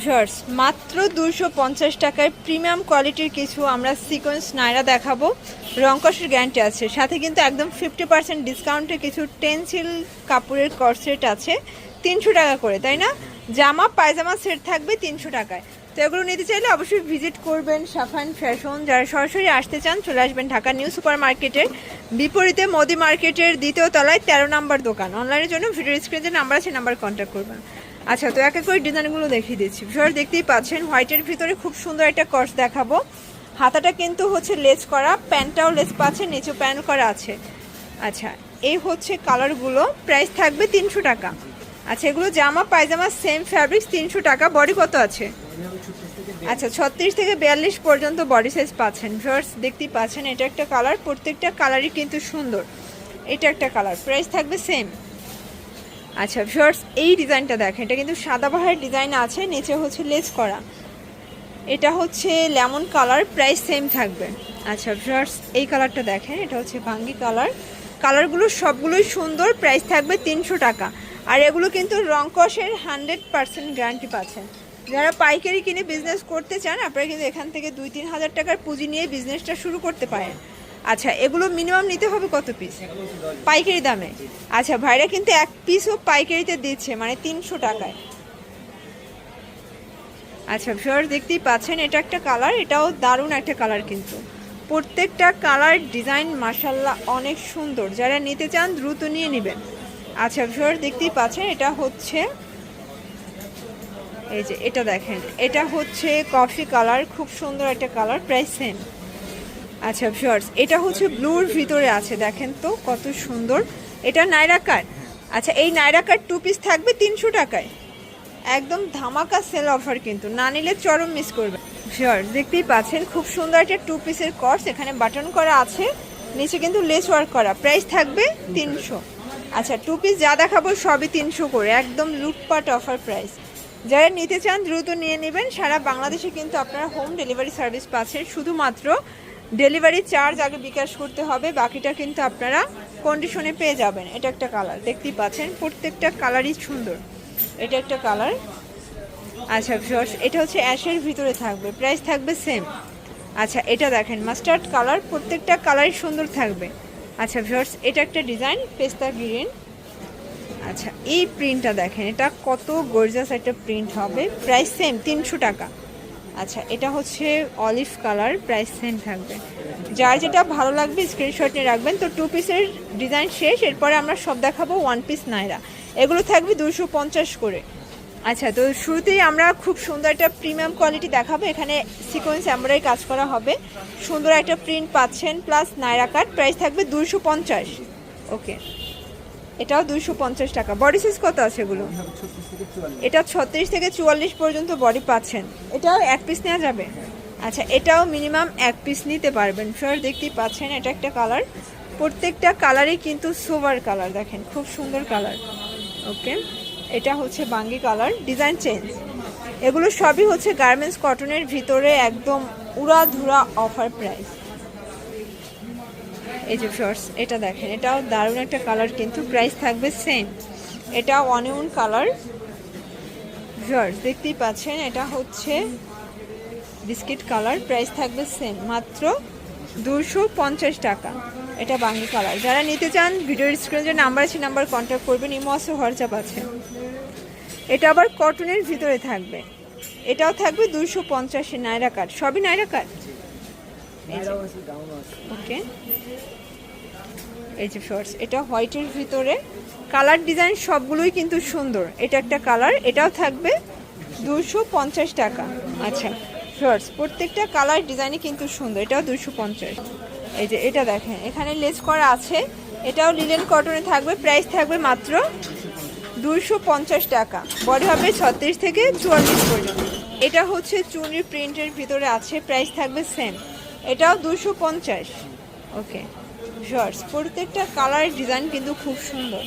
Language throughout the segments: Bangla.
ভিউয়ার্স, মাত্র দুশো পঞ্চাশ টাকায় প্রিমিয়াম কোয়ালিটির কিছু আমরা সিকোয়েন্স নাইরা দেখাবো। রংকসের গ্যারান্টি আছে। সাথে কিন্তু একদম ফিফটি পার্সেন্ট ডিসকাউন্টে কিছু টেন্সিল কাপড়ের কর্সেট আছে। তিনশো টাকা করে, তাই না? জামা, পায়জামা সেট থাকবে তিনশো টাকায়। তো এগুলো নিতে চাইলে অবশ্যই ভিজিট করবেন সাফান ফ্যাশন। যারা সরাসরি আসতে চান, চলে আসবেন ঢাকা নিউ সুপার মার্কেটের। বিপরীতে মোদি মার্কেটের দ্বিতীয় তলায় তেরো নাম্বার দোকান। অনলাইনের জন্য ভিডিও স্ক্রিনে যে নাম্বার আছে নাম্বার কন্ট্যাক্ট করবেন। আচ্ছা তো এক এক করে ডিজাইনগুলো দেখিয়ে দিচ্ছি। সর দেখতেই পাচ্ছেন, হোয়াইটের ভিতরে খুব সুন্দর একটা কর্স দেখাবো। হাতাটা কিন্তু হচ্ছে লেস করা, প্যান্টটাও লেস পাচ্ছে নিচু প্যান্ট করা আছে। আচ্ছা এই হচ্ছে কালারগুলো। প্রাইস থাকবে তিনশো টাকা। আচ্ছা এগুলো জামা, পায়জামা সেম ফ্যাব্রিক্স তিনশো টাকা। বডি কত আছে? আচ্ছা ছত্রিশ থেকে বিয়াল্লিশ পর্যন্ত বডি সাইজ পাচ্ছেন। ভিউয়ার্স, দেখতেই পাচ্ছেন, এটা একটা কালার প্রত্যেকটা কালারই কিন্তু সুন্দর। এটা একটা কালার প্রাইস থাকবে সেম আচ্ছা ভিউয়ার্স এই ডিজাইনটা দেখেন, এটা কিন্তু সাদাবাহার ডিজাইন আছে, নিচে হচ্ছে লেস করা। এটা হচ্ছে লেমন কালার, প্রাইস সেম থাকবে। আচ্ছা ভিউয়ার্স এই কালারটা দেখেন, এটা হচ্ছে ভাঙ্গি কালার। কালারগুলো সবগুলোই সুন্দর, প্রাইস থাকবে তিনশো টাকা। আর এগুলো কিন্তু রংকসের হান্ড্রেড পার্সেন্ট গ্যারান্টি পাচ্ছেন। যারা পাইকারি কিনে বিজনেস করতে চান, আপনারা কিন্তু এখান থেকে দুই তিন হাজার টাকার পুঁজি নিয়ে বিজনেসটা শুরু করতে পারেন। আচ্ছা এগুলো মিনিমাম নিতে হবে কত পিস পাইকারি দামে। আচ্ছা ভাইরা কিন্তু এক পিসও পাইকারিতে দিচ্ছে মানে তিনশো টাকায়। আচ্ছা ভিউয়ার দেখতেই পাচ্ছেন, এটা একটা কালার এটাও দারুণ একটা কালার কিন্তু। প্রত্যেকটা কালার ডিজাইন মাসাল্লাহ অনেক সুন্দর। যারা নিতে চান, দ্রুত নিয়ে নেবেন। আচ্ছা ভিউয়ার দেখতেই পাচ্ছেন, এটা হচ্ছে এই যে, এটা দেখেন, এটা হচ্ছে কফি কালার খুব সুন্দর একটা কালার প্রাইস সেম আচ্ছা ভিউয়ার্স এটা হচ্ছে ব্লুর ভিতরে আছে, দেখেন তো কত সুন্দর। এটা নাইরা কাট আচ্ছা এই নাইরা কাট টু পিস থাকবে তিনশো টাকায়। একদম ধামাকা সেল অফার কিন্তু, না নিলে চরম মিস করবে। ভিউয়ার্স দেখতেই পাচ্ছেন, খুব সুন্দর একটা টু পিসের কর্স এখানে বাটন করা আছে, নিচে কিন্তু লেস ওয়ার্ক করা। প্রাইস থাকবে তিনশো। আচ্ছা টু পিস যা দেখাবো সবই তিনশো করে, একদম লুটপাট অফার প্রাইস যারা নিতে চান, দ্রুত নিয়ে নেবেন, সারা বাংলাদেশে কিন্তু আপনারা হোম ডেলিভারি সার্ভিস পাচ্ছেন, শুধুমাত্র ডেলিভারি চার্জ আগে বিকাশ করতে হবে, বাকিটা কিন্তু আপনারা কন্ডিশনে পেয়ে যাবেন। এটা একটা কালার দেখতেই পাচ্ছেন, প্রত্যেকটা কালারই সুন্দর। এটা একটা কালার আচ্ছা এটা হচ্ছে অ্যাশের ভিতরে থাকবে প্রাইস থাকবে সেম আচ্ছা এটা দেখেন মাস্টার্ড কালার প্রত্যেকটা কালারই সুন্দর থাকবে। আচ্ছা ভিউয়ার্স, এটা একটা ডিজাইন পেস্তা গ্রিন। আচ্ছা এই প্রিন্টটা দেখেন, এটা কত গর্জাস একটা প্রিন্ট হবে। প্রাইস সেম তিনশো টাকা। আচ্ছা এটা হচ্ছে অলিভ কালার প্রাইস সেম থাকবে। যার যেটা ভালো লাগবে স্ক্রিনশট নিয়ে রাখবেন। তো টু পিসের ডিজাইন শেষ, এরপরে আমরা সব দেখাবো ওয়ান পিস নাইরা এগুলো থাকবে দুশো পঞ্চাশ করে। আচ্ছা তো শুরুতেই আমরা খুব সুন্দর একটা প্রিমিয়াম কোয়ালিটি দেখাবো। এখানে সিকোয়েন্স আমরাই কাজ করা হবে। সুন্দর একটা প্রিন্ট পাচ্ছেন প্লাস নাইরা কাট প্রাইস থাকবে দুশো পঞ্চাশ। ওকে এটাও দুশো পঞ্চাশ টাকা। বডি সাইজ কত আছে এগুলো? এটা ছত্রিশ থেকে চুয়াল্লিশ পর্যন্ত বডি পাচ্ছেন। এটাও এক পিস নেওয়া যাবে? আচ্ছা এটাও মিনিমাম এক পিস নিতে পারবেন। ফেয়ার দেখতেই পাচ্ছেন, এটা একটা কালার প্রত্যেকটা কালারই কিন্তু সোভার কালার দেখেন, খুব সুন্দর কালার ওকে এটা হচ্ছে বাঙ্গি কালার ডিজাইন চেঞ্জ এগুলো সবই হচ্ছে গার্মেন্টস কটনের ভিতরে একদম উড়াধুরা অফার প্রাইস এই যে শর্টস এটা দেখেন এটাও দারুণ একটা কালার কিন্তু প্রাইস থাকবে সেম এটা অনিয়ন কালার। শর্টস দেখতেই পাচ্ছেন এটা হচ্ছে বিস্কিট কালার প্রাইস থাকবে সেম মাত্র দুশো পঞ্চাশ টাকা। এটা বাঙ্গি কালার। যারা নিতে চান ভিডিওর স্ক্রিনে যে নাম্বার আছে নাম্বার কন্ট্যাক্ট করবেন ইমো আছে হোয়াটসঅ্যাপ আছে। এটা আবার কটনের ভিতরে থাকবে। এটাও থাকবে দুশো পঞ্চাশে নাইরা কাট। সবই নাইরা কাট? ওকে এই যে শর্টস এটা হোয়াইটের ভিতরে। কালার ডিজাইন সবগুলোই কিন্তু সুন্দর। এটা একটা কালার এটাও থাকবে দুশো পঞ্চাশ টাকা। আচ্ছা শর্টস প্রত্যেকটা কালার ডিজাইনই কিন্তু সুন্দর, এটাও দুশো পঞ্চাশ। এই যে এটা দেখেন, এখানে লেস করা আছে, এটাও লিলেন কটনে থাকবে প্রাইস থাকবে মাত্র দুশো পঞ্চাশ টাকা। বডি হবে ছত্রিশ থেকে চুয়াল্লিশ পর্যন্ত। এটা হচ্ছে চুনি প্রিন্টের ভিতরে আছে প্রাইস থাকবে সেম এটাও দুশো পঞ্চাশ। ওকে শর্টস প্রত্যেকটা কালার ডিজাইন কিন্তু খুব সুন্দর।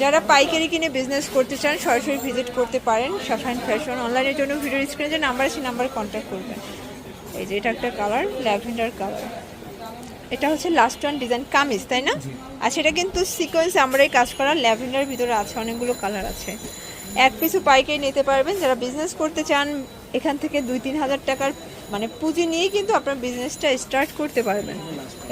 যারা পাইকারি কিনে বিজনেস করতে চান সরাসরি ভিজিট করতে পারেন সাফান ফ্যাশন অনলাইনের জন্য ভিডিও স্ক্রিনে যে নাম্বার আছে নাম্বারে কন্ট্যাক্ট করবেন। এই যে এটা একটা কালার ল্যাভেন্ডার কালার এটা হচ্ছে লাস্ট ওয়ান ডিজাইন কামিজ তাই না? আচ্ছা এটা কিন্তু সিকোয়েন্স আমরাই কাজ করা ল্যাভেন্ডার ভিতরে আছে অনেকগুলো কালার আছে। এক পিছু পাইকারি নিতে পারবেন। যারা বিজনেস করতে চান এখান থেকে দুই তিন হাজার টাকার মানে পুঁজি নিয়ে কিন্তু আপনার বিজনেসটা স্টার্ট করতে পারবেন।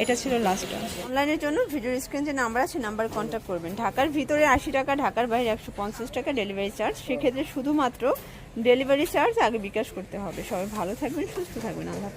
এটা ছিল লাস্ট অনলাইনের জন্য ভিডিও স্ক্রিন যে নাম্বার আছে নাম্বার কন্ট্যাক্ট করবেন। ঢাকার ভিতরে আশি টাকা, ঢাকার বাইরে একশো পঞ্চাশ টাকা ডেলিভারি চার্জ সেক্ষেত্রে শুধুমাত্র ডেলিভারি চার্জ আগে বিকাশ করতে হবে। সবাই ভালো থাকবেন, সুস্থ থাকবেন। আল্লাহ